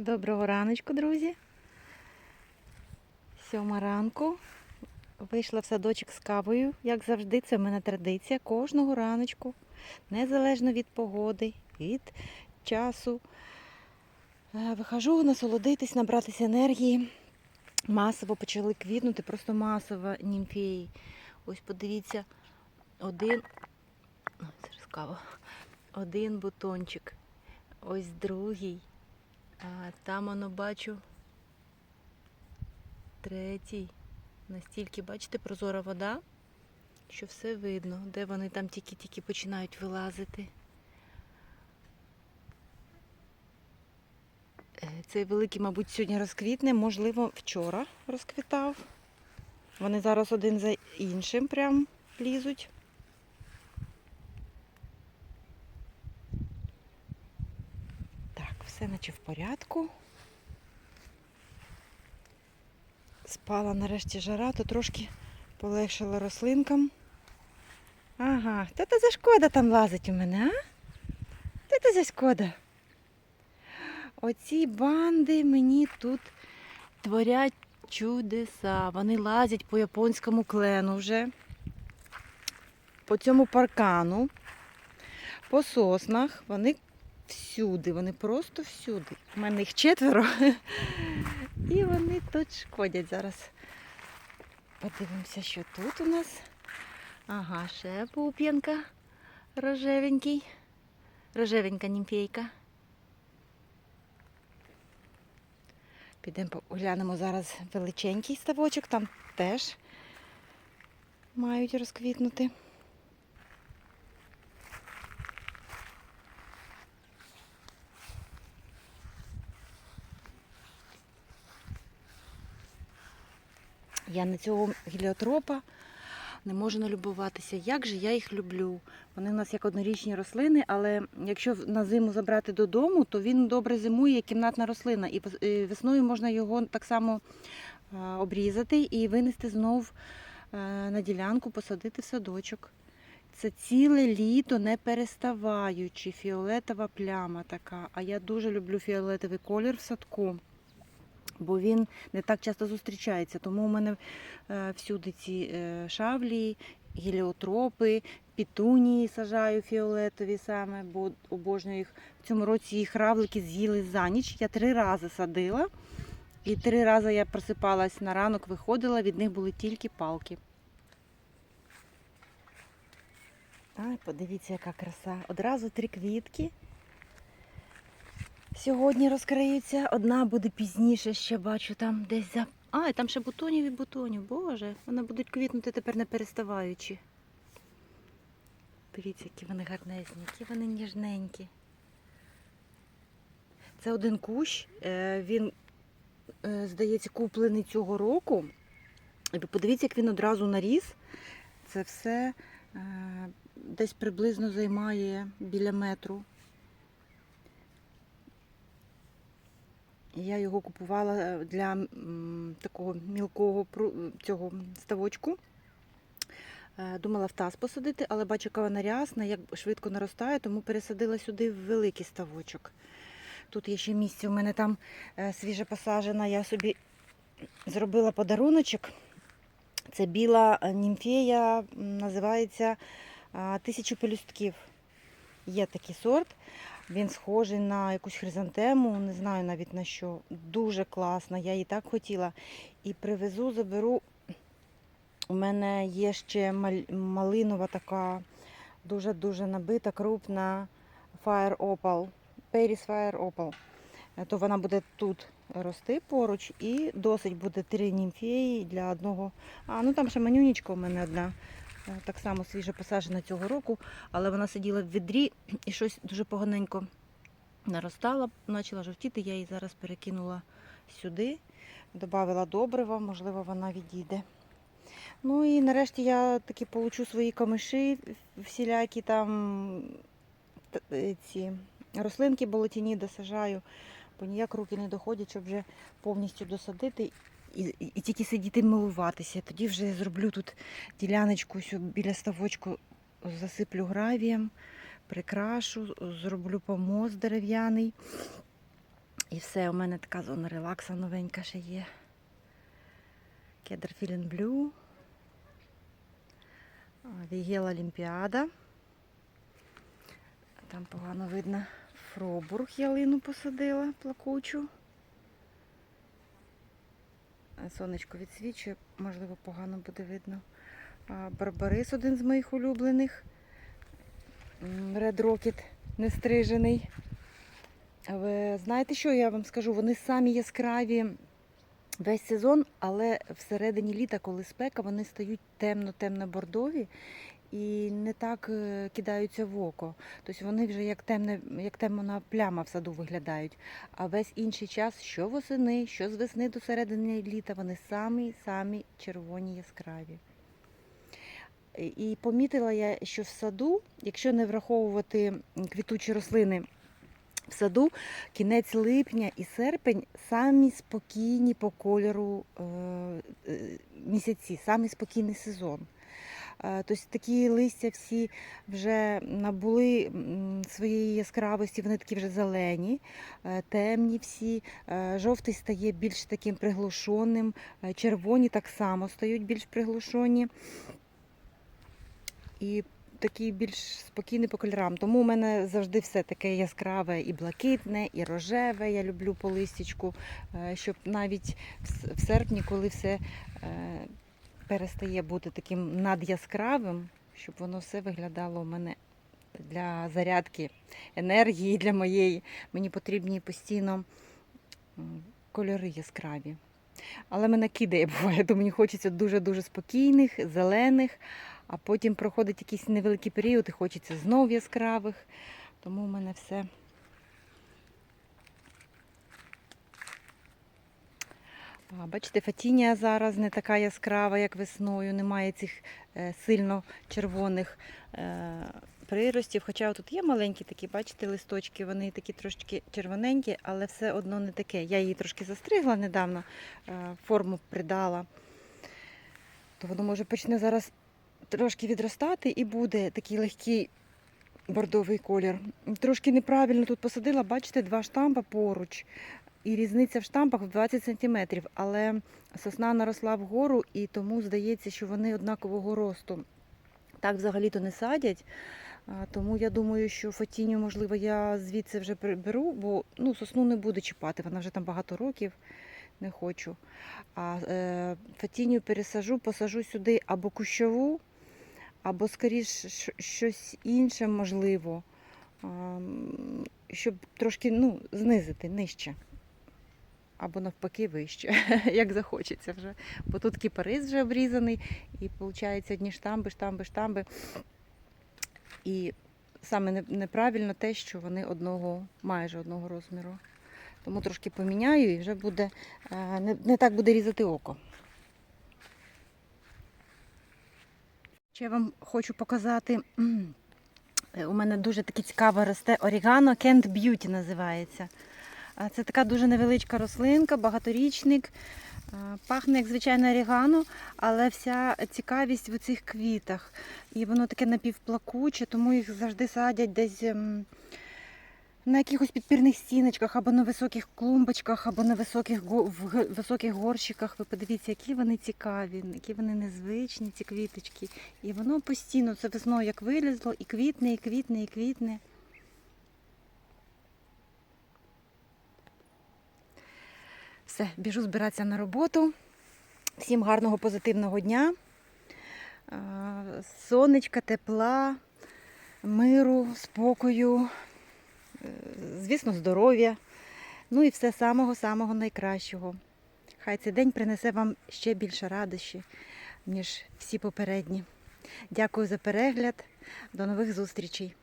Доброго раночку, друзі. Сьома ранку. Вийшла в садочок з кавою. Як завжди, це в мене традиція. Кожного раночку, незалежно від погоди, від часу. Е, Вихожу насолодитись, набратися енергії. Масово почали квітнути, просто масово німфеї. Ось подивіться, один. Ой, зараз кава. Один бутончик. Ось другий. А там воно бачу третій. Настільки, бачите, прозора вода, що все видно, де вони там тільки-тільки починають вилазити. Е, Цей великий, мабуть, сьогодні розквітне, можливо, вчора розквітав. Вони зараз один за іншим прям лізуть. Так, все наче в порядку. Спала нарешті жара, то трошки полегшила рослинкам. Ага, хто то за шкода там лазить у мене, а? Хто то за шкода? Оці банди мені тут творять чудеса. Вони лазять по японському клену вже, по цьому паркану, по соснах. Вони всюди, вони просто всюди. У мене їх четверо. І вони тут шкодять зараз. Подивимося, що тут у нас. Ага, ще пуп'янка рожевенький. Рожевенька німфейка. Підемо поглянемо зараз величенький ставочок, там теж мають розквітнути. Я на цього гіліотропа не можу налюбуватися. Як же я їх люблю? Вони в нас як однорічні рослини, але якщо на зиму забрати додому, то він добре зимує як кімнатна рослина. І весною можна його так само обрізати і винести знов на ділянку, посадити в садочок. Це ціле літо не переставаючи, фіолетова пляма така. А я дуже люблю фіолетовий колір в садку бо він не так часто зустрічається. Тому у мене е, всюди ці е, шавлі, гіліотропи, пітунії сажаю фіолетові саме, бо обожнюю їх. В цьому році їх равлики з'їли за ніч. Я три рази садила. І три рази я просипалась на ранок, виходила, від них були тільки палки. Ай, подивіться, яка краса. Одразу три квітки. Сьогодні розкриються. Одна буде пізніше, ще бачу там десь за. А, і там ще бутонів і бутонів. Боже, вони будуть квітнути тепер не переставаючи. Дивіться, які вони гарнезні, які вони ніжненькі. Це один кущ. е, Він, е, здається, куплений цього року. Подивіться, як він одразу наріс. Це все е, десь приблизно займає біля метру. Я його купувала е, для такого мілкого цього ставочку. Е, Думала в таз посадити, але бачу, яка вона рясна, як швидко наростає, тому пересадила сюди в великий ставочок. Тут є ще місце, у мене там е, свіже посаджена, я собі зробила подаруночок. Це біла е, німфея, називається Тисячу пелюстків. Є такий сорт. Він схожий на якусь хризантему, не знаю навіть на що. Дуже класна, я її так хотіла. І привезу, заберу. У мене є ще малинова така дуже-дуже набита, крупна Fire Opal. Paris Fire Opal. Е, То вона буде тут рости поруч і досить буде три німфеї для одного. А, ну там ще манюнічка у мене одна. Е, Так само свіже посаджена цього року, але вона сиділа в відрі і щось дуже поганенько наростала, почала жовтіти. Я її зараз перекинула сюди, додала добрива, можливо, вона відійде. Ну і нарешті я таки получу свої камиші, всілякі там е, ці рослинки болотяні досажаю, бо ніяк руки не доходять, щоб вже повністю досадити і, і, тільки сидіти милуватися. Тоді вже зроблю тут діляночку ось біля ставочку, засиплю гравієм, прикрашу, зроблю помост дерев'яний. І все, у мене така зона релакса новенька ще є. Кедр Філін Блю. Вігел Олімпіада. Там погано видно. Фробург ялину посадила плакучу. А Сонечко відсвічує, можливо, погано буде видно. Барбарис один з моїх улюблених. Red Rocket нестрижений. Ви знаєте, що я вам скажу? Вони самі яскраві весь сезон, але всередині літа, коли спека, вони стають темно-темно-бордові і не так е, кидаються в око. Тобто вони вже як темне, як темна пляма в саду виглядають. А весь інший час, що восени, що з весни до середини літа, вони самі-самі червоні яскраві. І- І помітила я, що в саду, якщо не враховувати квітучі рослини в саду, кінець липня і серпень самі спокійні по кольору е, е, місяці, самий спокійний сезон. Е, Тобто такі листя всі вже набули своєї яскравості, вони такі вже зелені, темні всі. Жовтий стає більш таким приглушеним, червоні так само стають більш приглушені. І такий більш спокійний по кольорам. Тому у мене завжди все таке яскраве і блакитне, і рожеве. Я люблю по листячку, е, щоб навіть в серпні, коли все е, перестає бути таким надяскравим, щоб воно все виглядало у мене для зарядки енергії для моєї. Мені потрібні постійно кольори яскраві. Але мене кидає, буває, то мені хочеться дуже-дуже спокійних, зелених, а потім проходить якийсь невеликий період і хочеться знов яскравих. Тому в мене все. Бачите, фатінія зараз не така яскрава, як весною, немає цих е, сильно червоних е, приростів. Хоча тут є маленькі такі, бачите, листочки, вони такі трошки червоненькі, але все одно не таке. Я її трошки застригла недавно, е, форму придала. То воно може почне зараз трошки відростати і буде такий легкий бордовий колір. Трошки неправильно тут посадила, бачите, два штампа поруч. І різниця в штампах в 20 см, але сосна наросла вгору і тому здається, що вони однакового росту. Так взагалі-то не садять. Тому я думаю, що фатіню, можливо, я звідси вже приберу, бо ну, сосну не буду чіпати, вона вже там багато років, не хочу. А е, фатіню пересажу, посажу сюди або кущову, або скоріш щось інше можливо, щоб трошки ну, знизити нижче. Або навпаки вище, як захочеться вже. Бо тут кіпарис вже обрізаний, і виходить одні штамби, штамби, штамби. І саме неправильно те, що вони одного, майже одного розміру. Тому трошки поміняю і вже буде не так буде різати око. Ще вам хочу показати. е, У мене дуже таке цікаве росте орігано Beauty називається. Це така дуже невеличка рослинка, багаторічник. Пахне як звичайно, орігано, але вся цікавість в цих квітах. І воно таке напівплакуче, тому їх завжди садять десь ем, на якихось підпірних стіночках, або на високих клумбочках, або на високих, в високих горщиках. Ви подивіться, які вони цікаві, які вони незвичні, ці квіточки. І воно постійно це весною як вилізло, і квітне, і квітне, і квітне. Все, біжу збиратися на роботу. Всім гарного позитивного дня. Сонечка, тепла, миру, спокою, звісно, здоров'я. Ну і все самого-самого найкращого. Хай цей день принесе вам ще більше радощі, ніж всі попередні. Дякую за перегляд. До нових зустрічей.